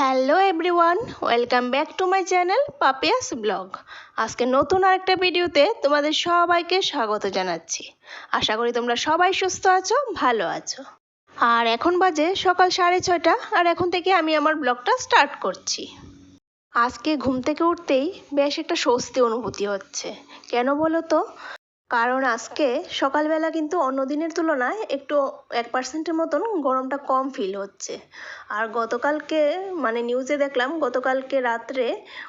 Hello everyone, welcome back to my channel Papia's blog. আজকে নতুন আরেকটা ভিডিওতে তোমাদের সবাইকে স্বাগত জানাচ্ছি। আশা করি তোমরা সবাই সুস্থ আছো, ভালো আছো। আর এখন বাজে সকাল সাড়ে ছয়টা, আর এখন থেকে আমি আমার ব্লগটা স্টার্ট করছি। আজকে ঘুম থেকে উঠতেই বেশ একটা স্বস্তি অনুভূতি হচ্ছে। কেন বলো তো? কারণ আজকে সকালবেলা কিন্তু অন্য দিনের তুলনায় একটু এক পার্সেন্টের মতন গরমটা কম ফিল হচ্ছে। আর গতকালকে মানে নিউজে দেখলাম, গতকালকে রাত্রে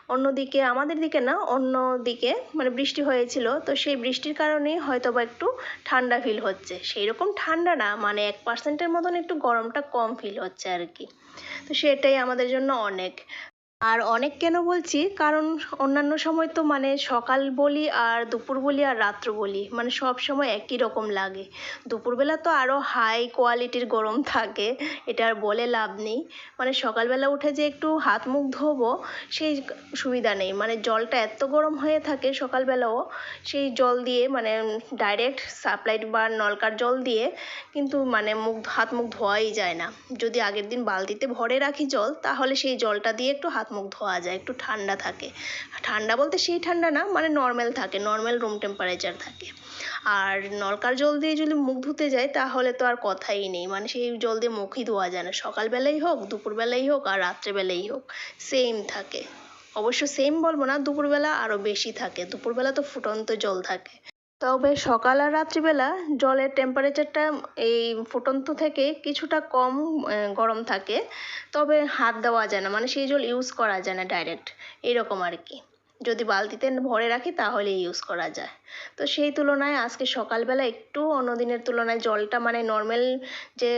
অন্যদিকে, আমাদের দিকে না অন্য দিকে মানে বৃষ্টি হয়েছিল। তো সেই বৃষ্টির কারণেই হয়তো বা একটু ঠান্ডা ফিল হচ্ছে। সেই রকম ঠান্ডা না মানে এক পার্সেন্টের মতন একটু গরমটা কম ফিল হচ্ছে আর কি। তো সেটাই আমাদের জন্য অনেক। আর অনেক কেন বলছি? কারণ অন্যান্য সময় তো মানে সকাল বলি আর দুপুর বলি আর রাত্র বলি মানে সব সময় একই রকম লাগে। দুপুরবেলা তো আরও হাই কোয়ালিটির গরম থাকে, এটা আর বলে লাভ নেই। মানে সকালবেলা উঠে যে একটু হাত মুখ ধোবো, সেই সুবিধা নেই। মানে জলটা এত গরম হয়ে থাকে সকালবেলাও, সেই জল দিয়ে মানে ডাইরেক্ট সাপ্লাইড বা নলকার জল দিয়ে কিন্তু মানে মুখ, হাত মুখ ধোয়াই যায় না। যদি আগের দিন বালতিতে ভরে রাখি জল, তাহলে সেই জলটা দিয়ে একটু হাত মুখ ধোয়া যায়, একটু ঠান্ডা থাকে। ঠান্ডা বলতে সেই ঠান্ডা না মানে নর্মাল থাকে নর্মাল রুম টেম্পারেচার থাকে। আর নলকার জল দিয়ে যদি মুখ ধুতে যাই তাহলে তো আর কথাই নেই। মানে সেই জল দিয়ে মুখই ধোয়া যায় না। সকালবেলাই হোক, দুপুরবেলাই হোক, আর রাত্রেবেলাই হোক সেম থাকে। অবশ্য সেম বলব না, দুপুরবেলা আরও বেশি থাকে। দুপুরবেলা তো ফুটন্ত জল থাকে। তবে সকাল আর রাত্রিবেলা জলের টেম্পারেচারটা এই ফুটন্ত থেকে কিছুটা কম গরম থাকে। তবে হাত দেওয়া যায় না মানে সেই জল ইউজ করা যায় না ডাইরেক্ট এরকম আর কি। যদি বালতিতে ভরে রাখি তাহলে ইউজ করা যায়। তো সেই তুলনায় আজকে সকালবেলা একটু অন্য দিনের তুলনায় জলটা মানে নর্মাল যে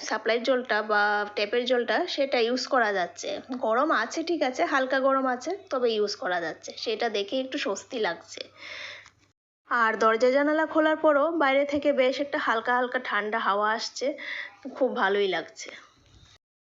সাপ্লাইয়ের জলটা বা ট্যাপের জলটা সেটা ইউজ করা যাচ্ছে। গরম আছে ঠিক আছে, হালকা গরম আছে, তবে ইউজ করা যাচ্ছে। সেটা দেখে একটু স্বস্তি লাগছে। আর দরজা জানালা খোলার পরও বাইরে থেকে বেশ একটা হালকা হালকা ঠান্ডা হাওয়া আসছে। খুব ভালোই লাগছে।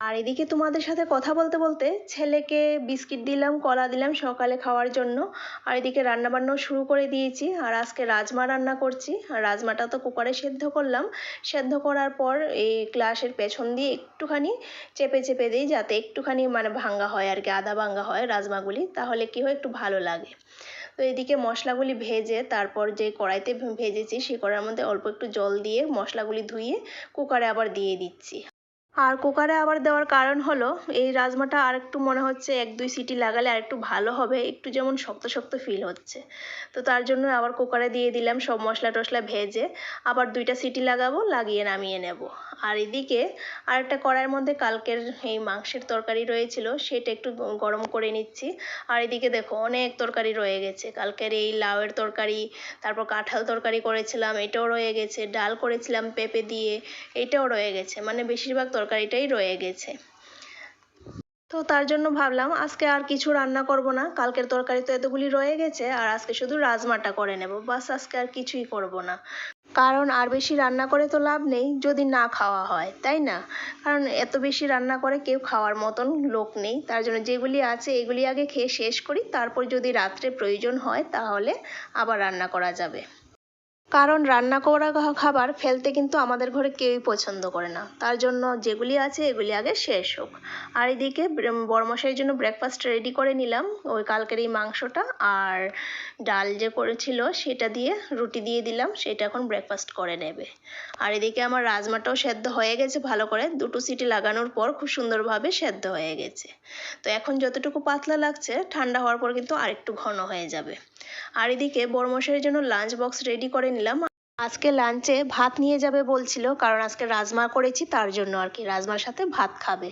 আর এদিকে তোমাদের সাথে কথা বলতে বলতে ছেলেকে বিস্কিট দিলাম, কলা দিলাম সকালে খাওয়ার জন্য। আর এদিকে রান্নাবান্নাও শুরু করে দিয়েছি। আর আজকে রাজমা রান্না করছি। আর রাজমাটা তো কুকারে সেদ্ধ করলাম। সেদ্ধ করার পর এই গ্লাসের পেছন দিয়ে একটুখানি চেপে চেপে দিই যাতে একটুখানি মানে ভাঙ্গা হয় আর কি, আদা ভাঙ্গা হয় রাজমাগুলি। তাহলে কি হয়, একটু ভালো লাগে। তো এদিকে মশলাগুলি ভেজে তারপর যে কড়াইতে ভেজেছি সেই কড়াইয়ের মধ্যে অল্প একটু জল দিয়ে মশলাগুলি ধুয়ে কুকারে আবার দিয়ে দিচ্ছি। আর কুকারে আবার দেওয়ার কারণ হলো, এই রাজমাটা আর একটু মনে হচ্ছে এক দুই সিটি লাগালে আর একটু ভালো হবে, একটু যেমন শক্ত শক্ত ফিল হচ্ছে। তো তার জন্য আবার কুকারে দিয়ে দিলাম সব মশলা টশলা ভেজে, আবার দুইটা সিটি লাগাবো, লাগিয়ে নামিয়ে নেব। আর এদিকে আরেকটা কড়াইয়ের মধ্যে কালকের এই মাংসের তরকারি রয়েছিল, সেটা একটু গরম করে নিচ্ছি। আর এদিকে দেখো অনেক তরকারি রয়ে গেছে, কালকের এই লাউয়ের তরকারি, তারপর কাঁঠাল তরকারি করেছিলাম, এটাও রয়ে গেছে, ডাল করেছিলাম পেঁপে দিয়ে, এটাও রয়ে গেছে। মানে বেশিরভাগ তরকারিটাই রয়ে গেছে। তো তার জন্য ভাবলাম আজকে আর কিছু রান্না করব না। কালকের তরকারি তো এতগুলি রয়ে গেছে আর আজকে শুধু রাজমাটা করে নেব। বাস আজকে আর কিছুই করব না। কারণ আর বেশি রান্না করে তো লাভ নেই, যদি না খাওয়া হয়, তাই না? কারণ এত বেশি রান্না করে কেউ খাওয়ার মতন লোক নেই। তার জন্য যেগুলি আছে এগুলি আগে খেয়ে শেষ করি। তারপর যদি রাত্রে প্রয়োজন হয়, তাহলে আবার রান্না করা যাবে। কারণ রান্না করা খাবার ফেলতে কিন্তু আমাদের ঘরে কেউই পছন্দ করে না। তার জন্য যেগুলি আছে এগুলি আগে শেষ হোক। আর এদিকে বড়মশাইয়ের জন্য ব্রেকফাস্ট রেডি করে নিলাম। ওই কালকের এই মাংসটা আর ডাল যে করেছিল সেটা দিয়ে রুটি দিয়ে দিলাম। সেটা এখন ব্রেকফাস্ট করে নেবে। আর এদিকে আমার রাজমাটাও সেদ্ধ হয়ে গেছে ভালো করে। দুটো সিটি লাগানোর পর খুব সুন্দরভাবে সেদ্ধ হয়ে গেছে। তো এখন যতটুকু পাতলা লাগছে, ঠান্ডা হওয়ার পর কিন্তু আরেকটু ঘন হয়ে যাবে। আর এদিকে বড়মশাইয়ের জন্য লাঞ্চ বক্স রেডি করে নিলাম। আজকে লাঞ্চে ভাত নিয়ে যাবে বলছিল, কারণ আজকে রাজমা করেছি, তার জন্য আর কি, রাজমার সাথে ভাত খাবে।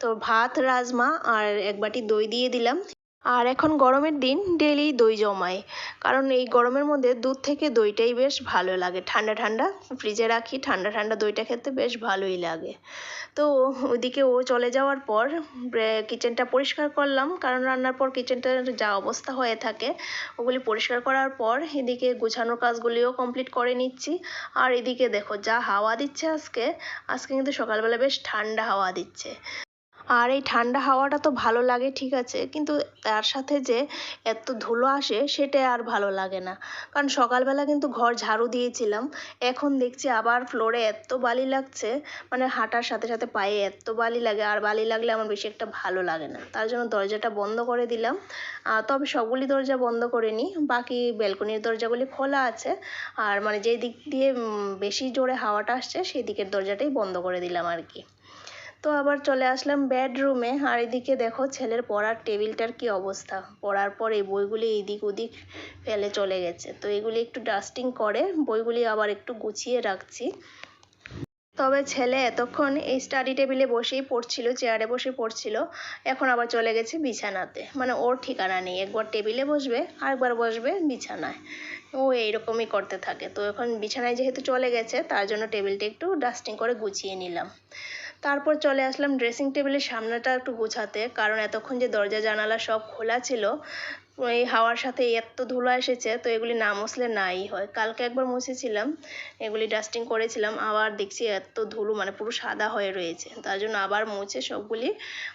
তো ভাত, রাজমা আর এক বাটি দই দিয়ে দিলাম। আর এখন গরমের দিন ডেলি দই জমাই। কারণ এই গরমের মধ্যে দুধ থেকে দইটাই বেশ ভালো লাগে। ঠান্ডা ঠান্ডা ফ্রিজে রাখি, ঠান্ডা ঠান্ডা দইটা খেতে বেশ ভালোই লাগে। তো ওইদিকে ও চলে যাওয়ার পর কিচেনটা পরিষ্কার করলাম। কারণ রান্নার পর কিচেনটার যা অবস্থা হয়ে থাকে, ওগুলি পরিষ্কার করার পর এদিকে গোছানোর কাজগুলিও কমপ্লিট করে নিচ্ছি। আর এদিকে দেখো, যা হাওয়া দিচ্ছে আজকে আজকে কিন্তু সকালবেলা বেশ ঠান্ডা হাওয়া দিচ্ছে। আর এই ঠান্ডা হাওয়াটা তো ভালো লাগে, ঠিক আছে। কিন্তু তার সাথে যে এত ধুলো আসে, সেটা আর ভালো লাগে না। কারণ সকালবেলা কিন্তু ঘর ঝাড়ু দিয়েছিলাম। এখন দেখছি আবার ফ্লোরে এত বালি লাগছে মানে হাঁটার সাথে সাথে পায়ে এত বালি লাগে, আর বালি লাগলে আমার বেশি একটা ভালো লাগে না। তার জন্য দরজাটা বন্ধ করে দিলাম। তবে সবগুলি দরজা বন্ধ করিনি বাকি ব্যালকনির দরজাগুলি খোলা আছে। আর মানে যেই দিক দিয়ে বেশি জোরে হাওয়াটা আসছে, সেই দিকের দরজাটাই বন্ধ করে দিলাম আর কি। তো আবার চলে আসলাম বেডরুমে আর এদিকে দেখো ছেলের পড়ার টেবিলটার কি অবস্থা। পড়ার পর এই বইগুলি এদিক ওদিক ফেলে চলে গেছে। তো এগুলি একটু ডাস্টিং করে, বইগুলি আবার একটু গুছিয়ে রাখছি। তবে ছেলে এতক্ষণ এই স্টাডি টেবিলে বসেই পড়ছিল চেয়ারে বসে পড়ছিল। এখন আবার চলে গেছে বিছানাতে। মানে ওর ঠিকানা নেই। একবার টেবিলে বসবে, আরেকবার বসবে বিছানায়। ও এইরকমই করতে থাকে। তো এখন বিছানায় যেহেতু চলে গেছে, তার জন্য টেবিলটা একটু ডাস্টিং করে গুছিয়ে নিলাম। তারপর চলে আসলাম ড্রেসিং টেবিলের সামনেটা একটু গোছাতে, কারণ এতক্ষণ যে দরজা জানালা সব খোলা ছিল এই হাওয়ার সাথে এত ধুলো এসেছে, তো এগুলি না মুছলে নাই হয়। কালকে একবার মুছেছিলাম, এগুলি ডাস্টিং করেছিলাম, আবার দেখছি এত ধুলো মানে পুরো সাদা হয়ে রয়েছে। তার জন্য আবার মুছে সবগুলি,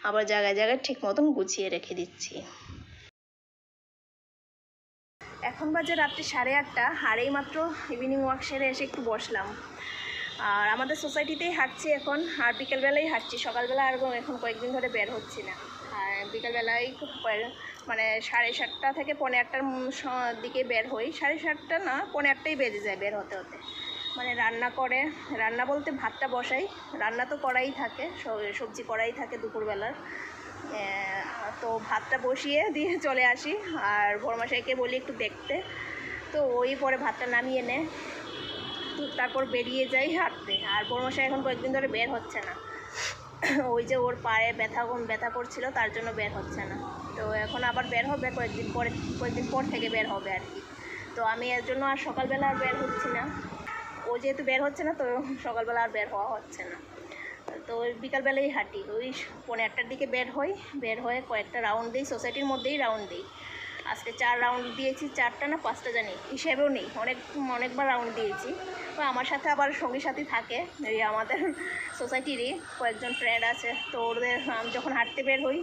আবার জায়গায় জায়গায় ঠিক মতন গুছিয়ে রেখে দিচ্ছি। এখন বাজে রাত্রি সাড়ে আটটা, আর এই মাত্র ইভিনিং ওয়াক সেরে এসে একটু বসলাম। আর আমাদের সোসাইটিতেই হাঁটছি এখন, আর বিকেলবেলাই হাঁটছি। সকালবেলা আর এখন কয়েকদিন ধরে বের হচ্ছি না। আর বিকেলবেলায় মানে সাড়ে সাতটা থেকে পৌনে আটটার দিকে বের হই। সাড়ে সাতটা না, পৌনে আটটাই বেজে যায় বের হতে হতে। মানে রান্না করে রান্না বলতে ভাতটা বসাই। রান্না তো করাই থাকে সবজি করাই থাকে দুপুরবেলার। তো ভাতটা বসিয়ে দিয়ে চলে আসি। আর বড়মাশাইকে বলি একটু দেখতে। তো ওই পরে ভাতটা নামিয়ে নেয় তারপর বেরিয়ে যাই হাঁটতে। আর বড়মশাই এখন কয়েকদিন ধরে বের হচ্ছে না। ওই যে ওর পায়ে ব্যথা ব্যথা করছিল, তার জন্য বের হচ্ছে না। তো এখন আবার বের হবে, কয়েকদিন পরে, কয়েকদিন পর থেকে বের হবে আর কি। তো আমি এর জন্য আর সকালবেলা আর বের হচ্ছি না। ও যেহেতু বের হচ্ছে না, তো সকালবেলা আর বের হওয়া হচ্ছে না। তো বিকালবেলাই হাঁটি। ওই পৌনে আটটার দিকে বের হই। বের হয়ে কয়েকটা রাউন্ড দিই সোসাইটির মধ্যেই রাউন্ড দিই। আজকে চার রাউন্ড দিয়েছি, চারটা না পাঁচটা জানি, হিসেবেও নেই, অনেক, অনেকবার রাউন্ড দিয়েছি। তো আমার সাথে আবার সঙ্গী সাথী থাকে, এই আমাদের সোসাইটিরই কয়েকজন ফ্রেন্ড আছে, তো ওদের আমি যখন হাঁটতে বের হই,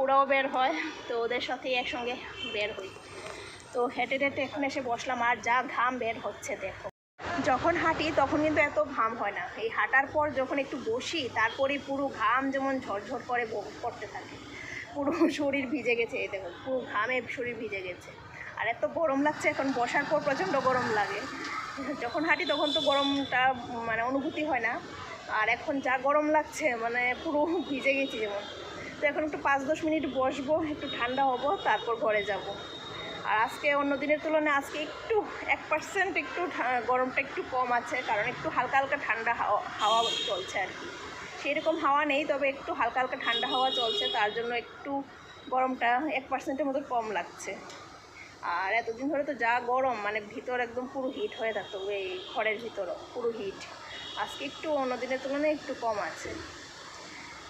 ওরাও বের হয়, তো ওদের সাথেই একসঙ্গে বের হই। তো হেঁটে হেঁটে এখন এসে বসলাম, আর যা ঘাম বের হচ্ছে, দেখো। যখন হাঁটি তখন কিন্তু এত ঘাম হয় না, এই হাঁটার পর যখন একটু বসি, তারপরেই পুরো ঘাম যেমন ঝরঝর করে পড়তে থাকে। পুরো শরীর ভিজে গেছে, এই দেখো পুরো ঘামে শরীর ভিজে গেছে। আর এত গরম লাগছে, এখন বসার পর প্রচণ্ড গরম লাগে। যখন হাঁটি তখন তো গরমটা মানে অনুভূতি হয় না। আর এখন যা গরম লাগছে মানে পুরো ভিজে গেছি যেমন। তো এখন একটু পাঁচ দশ মিনিট বসবো, একটু ঠান্ডা হব, তারপর ঘরে যাব। আর আজকে অন্য দিনের তুলনায় আজকে একটু, এক পার্সেন্ট একটু গরমটা একটু কম আছে, কারণ একটু হালকা হালকা ঠান্ডা হাওয়া চলছে আর কি। সেরকম হাওয়া নেই, তবে একটু হালকা হালকা ঠান্ডা হাওয়া চলছে, তার জন্য একটু গরমটা এক পার্সেন্টের মতো কম লাগছে। আর এতদিন ধরে তো যা গরম মানে ভিতর একদম পুরো হিট হয়ে থাকতো এই ঘরের ভিতরও পুরো হিট আজকে একটু অন্য দিনের তুলনায় একটু কম আছে।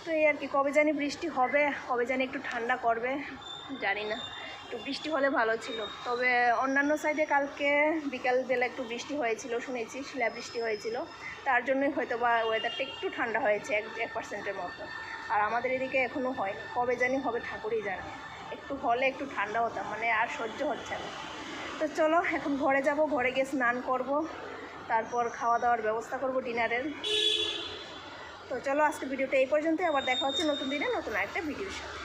তো এই আর কি, কবে জানি বৃষ্টি হবে, কবে জানি একটু ঠান্ডা করবে, জানি না। একটু বৃষ্টি হলে ভালো ছিল। তবে অন্যান্য সাইডে কালকে বিকালবেলা একটু বৃষ্টি হয়েছিল, শুনেছি শিলা বৃষ্টি হয়েছিল। তার জন্যই হয়তো বা ওয়েদারটা একটু ঠান্ডা হয়েছে, এক এক পার্সেন্টের মতো। আর আমাদের এদিকে এখনও হয় কবে জানি হবে ঠাকুরই জানে। একটু হলে একটু ঠান্ডা হতাম মানে আর সহ্য হচ্ছে না। তো চলো, এখন ঘরে যাব, ঘরে গিয়ে স্নান করব। তারপর খাওয়া দাওয়ার ব্যবস্থা করব ডিনারের। তো চলো আজকে ভিডিওটা এই পর্যন্তই। আবার দেখা হচ্ছে নতুন দিনে নতুন একটা ভিডিওর সাথে।